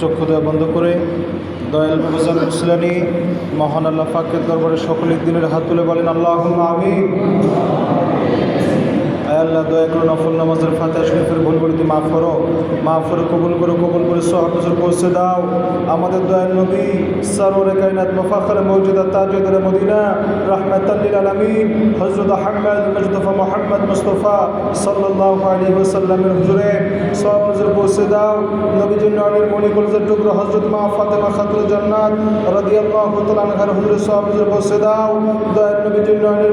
চক্ষু দেওয়া বন্ধ করে দয়াল বাবাজান মুসলানি, মহান আল্লাহ ফাকের দরবারে সকলের দিনের হাত তুলে বলেন আল্লাহ আমি আল্লাহ, দয়া করো নফল নামাজের ফাতে শরীফের ভুল বলিতে মাফ করো। মাফ করে, কবুল করো, কবুল করে সহবজর পৌঁছে দাও। আমাদের দয়াল নবী সরোরে কায়নাত মফাখর মৌজুদা তাজুদুল মদিনা রহমাতাল্লিল আলামিন, হযরত আহমদ মুজতফা মোহাম্মদ মুস্তফা সাল্লাল্লাহু আলাইহি ওয়াসাল্লামের হুজুরে সহবজর পৌঁছে দাও। নবীজির নয়নের মণি কলজের টুকরো হযরত মা ফাতেমা খাতুল জান্নাত রাদিয়াল্লাহু তাআলা আনহার হুজুরে সহবজর পৌঁছে দাও। দয়াল নবীজির নয়নের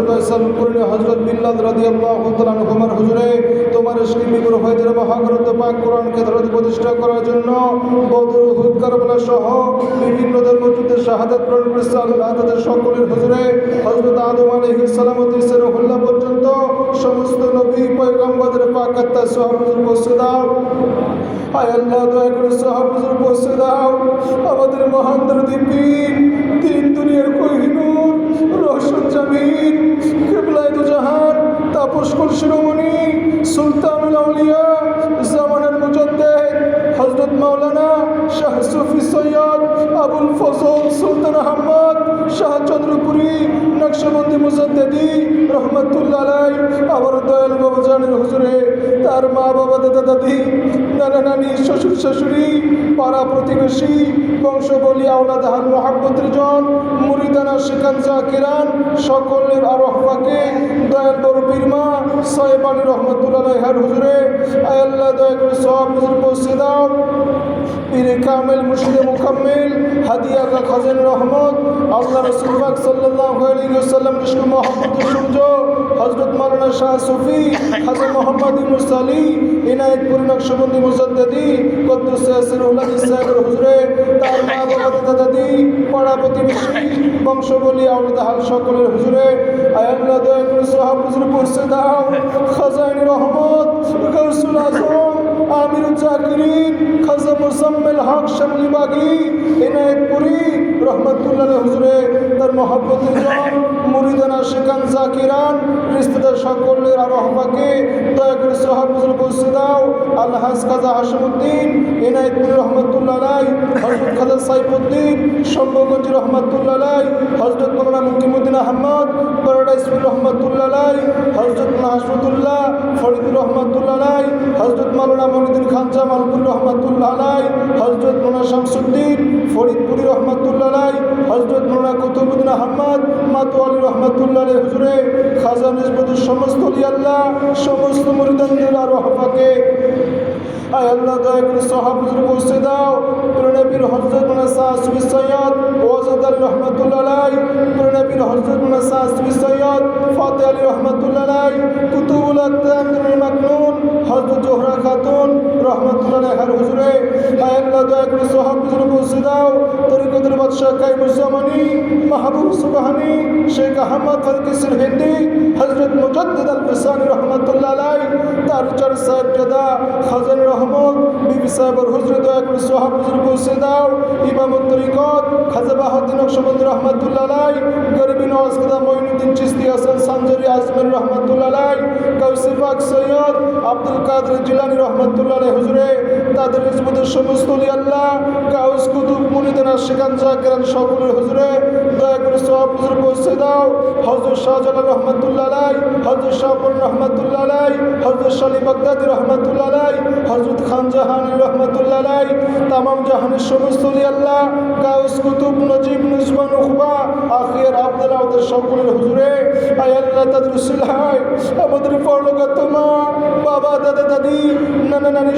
ইসলাম কুরনি হযরত বিল্লাল রাদিয়াল্লাহু তাআলা আনহুমার হুজুরে, তোমার বিগুর হয়েছে মহাগ্রন্থ পাক কোরআনকে ধরে প্রতিষ্ঠা করার জন্য বদর উহুদ, কারবালা সহ বিভিন্ন ধর্মযুদ্ধে শাহাদাত আল্লাহ তাদের সকলের হুজুরে। হযরত আদম আলাইহিস সালাম হতে রহুল্লাহ পর্যন্ত সমস্ত নবী পয়গম্বরদের পাক আত্মা সাহাবদের পৌঁছে দাও। আয় আল্লাহ, দয়া করে সাহাবদের পৌঁছে দাও। আমাদের মহান দরদি তিন দুনিয়ার কোহিনুর রোশন জামিন কুল শিরোমণি, সুলতানুল আউলিয়া, জামানের মুজদ্দে হজরত মাওলানা শাহ সুফি সৈয়দ আবুল ফজল সুলতান আহমদ, শাহ চন্দ্রপুরী, নকশবন্দি মুজদ্দেদি, রহমতুল্লাহ আবার দয়াল বাবা জানের হুজুরে তার মা বাবা দাদা দাদি, নানা নানি, শ্বশুর শাশুড়ি, পাড়া প্রতিবেশী, বংশবলী, আওলাদ, হান মোহাম্মতের জন, মুরিদানা, শিকান, জাকিরান, সকলের আর রহমাকে দয়াল বড় বীরমা সাহেবানী রহমতুল্লাহ হার হুজুরে আল্লাহ দয়া করে সব পৌঁছে পীরে কামেল, মুর্শিদে মুকাম্মেল হাদিয়া কা খাজান রহমত, আল্লাহ রসুল পাক সাল্লাল্লাহু আলাইহি ওয়াসাল্লাম নিষ্কু মহব্বত সূর্য, হযরত মাওলানা শাহ সুফি খাজা মোহাম্মদ ইউনুস আলী ইনায়েতপুর নকশবন্দি মুজাদ্দিদি কদ্দুস আসরুল আলী সাহেবের হুজুরে, তার মা বাবা দাদা পাড়া প্রতিবেশী, বংশবলী আউলাদ হাল সকলের হুজুরে আয় দয়া করে সাহাব হুজুর পৌঁছে দাও খাজাইনি রহমত গৌসুল আজম আমির জাকিরিন খাজা মুসাম্মেল হক শামলি বাগি এনায়েতপুরি রহমতুল্লাহ হুজুরে, তার মুরিদানা শিকান জাকিরান রিস্তেদার সকলের আর রহমাকে দয়া করে সোহাব দাও। আলহাজ খাজা হাসিমুদ্দিন এনায়েতপুরি রহমতুল্লাহ আলাই হজরত খাজা সাইফুদ্দিন শম্ভগঞ্জ রহমতুল্লাহ আলাই হজরত মৌলানা মুকিমুদ্দিন আহমদ প্যারাডাইসপুর রহমতুল্লাহ আলাই হজরত হাসমতুল্লাহ ফরিদুর রহমতুল্লাহ আলাই হজরত মাওলানা মনিদুল খান জামালপুর রহমতুল্লাহ আলাই হজরত মোনা শামসুদ্দিন, ফরিদপুরি রহমতুল্লাহ আলাই হজরত মোনা কুতুবুদ্দিন আহমদ, মাতোয়ালি রহমতুল্লাহ আলাই হুজুরে, খাজা নিজবুদুর সমস্ত আল্লাহ, সমস্ত মুরিদানদের আর রহমাকে আয় আল্লাহ, দয়া করে সাহাব হুজুর পৌঁছে দাও। প্রণবীর হজরত মোনা সুবি সৈয়দ, ওয়াজাদ আলী রহমতুল্লাহ আলাই প্রণবীর হজরত মোনা সুবি সৈয়দ ফাতে আলী রহমতুল্লাহ আলাই কুতুবুল আকতাম মাকনুন হজরত জোহরা খাতুন রহমতুল্লাহ হার হুজুরে আয় আল্লাহ, দয়া করে সাহাব হুজুর পৌঁছে দাও। তরিকতের বাদশাহ কাইমুজ্জামানি মাহবুব সুবহানি, শেখ আহমদ ফলকিসুল হিন্দি হজরত মুজদ্দিদ আল ফিসানি রহমতুল্লাহ আলাই তার চার সাহেব জাদা খাজান রহমত, বিবি সাহেবর হুজুর দয়া করে সোহাব হুজুর পৌঁছে দাও। ইমাম তরিকত খাজা বাহাউদ্দিন নকশবন্দি রহমতুল্লাহ আলাই নওয়াজ খাদা মঈনুদ্দিন চিস্তি হাসান সানজরি আজমের রহমতুল্লাহ পাক সৈয়দ আব্দুল কাদের জিলানি রহমতুল্লাহ হুজুরে তাদের নিজবদের সমস্ত আল্লাহ। কাউস, কুতুব মুনিদানা শিকান জাকিরান সকলের হুজুরে দয়া করে সোহাব হুজুর পৌঁছে দাও। হজরত শাহজালাল রহমতুল্লাহ আলাই হজরত শাহপুর রহমতুল্লাহ আলাই হজরত শালী বাগদাদি রহমতুল্লাহ আলাই হজরত খান জাহান রহমতুল্লাহ আলাই তামাম জাহানের সমস্ত আল্লাহ, কাউস, কুতুব নজিব নুজমান উখবা, আখির আব্দুল্লাহ ওদের সকলের হুজুরে, আয় আল্লাহ তাদের উসিলায়। আমাদের পরলোকাত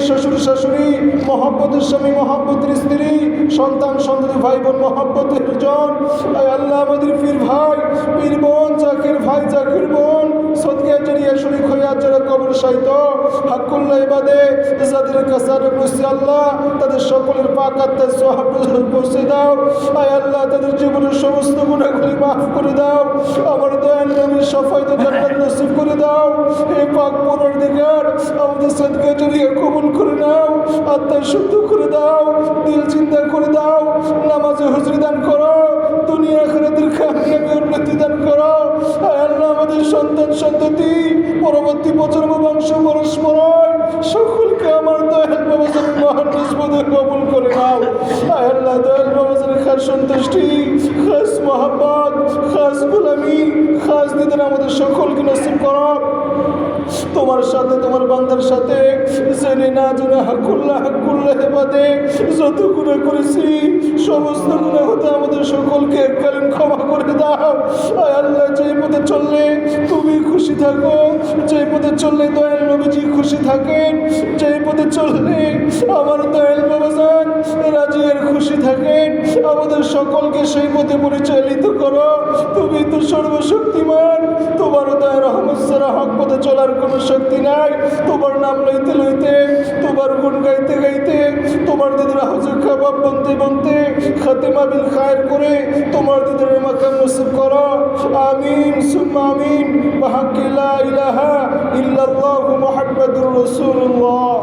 শ্বশুর শাশুড়ি, মহব্বতের স্বামী, মহব্বতের স্ত্রী, সন্তান সন্ত্রী ভাই বোন, মহব্বতের জন আল্লাহ আমাদের পীর ভাই, পীর আল্লাহ তাদের সকলের পাক আত্মার সোহাব পৌঁছে দাও। তাদের জীবনের করে দাও। এই পাক পরের দিকার আমাদের সদকে কবুল করে নাও আত্মা শুদ্ধ করে দাও, দিল চিন্তা করে দাও, নামাজে হুজরি দান করো, দুনিয়া আখেরাতের উন্নতি দান করো। আমাদের সন্তান, সন্ততি, পরবর্তী প্রজন্ম বংশ পরস্পর সকলকে আমার দয়াল বাবাজানের মহান নিসবতে কবুল করে নাও। আল্লাহ, দয়াল বাবাজানের খাস সন্তুষ্টি, খাস মহাপাত খাস গোলামি, খাস দিদের আমাদের সকলকে নসিব করো তোমার সাথে, তোমার বান্দার সাথে। জেনে না জেনে হাকুল্লাহ হাকুল্লাহ হেবাদে যত গুণা করেছি, সমস্ত গুণা হতে আমাদের সকলকে এককালীন ক্ষমা করে দাও। আয় আল্লাহ যে পথে চললে তুমি খুশি থাকো যে পথে চললে দয়াল নবীজি খুশি থাকেন যে পথে চললে আমার দয়াল বাবাজান রাজিয়ার খুশি থাকেন, আমাদের সকলকে সেই পথে পরিচালিত করো। তুমি তো সর্বশক্তিমান, তোমার দয়া রহমত সারা হক পথে চলার কোনো শক্তি নাই। তোমার নাম লইতে লইতে, তোমার গুণ গাইতে গাইতে, তোমার দিদির হজুর খাবাব বনতে বনতে খাতেমা বিল খায়ের করে তোমার দিদির মাকাম নসিব করো। আমিন, সুম্মা আমিন। বাহাক্কিলা ইলাহা ইল্লাল্লাহু মুহাম্মাদুর রাসূলুল্লাহ।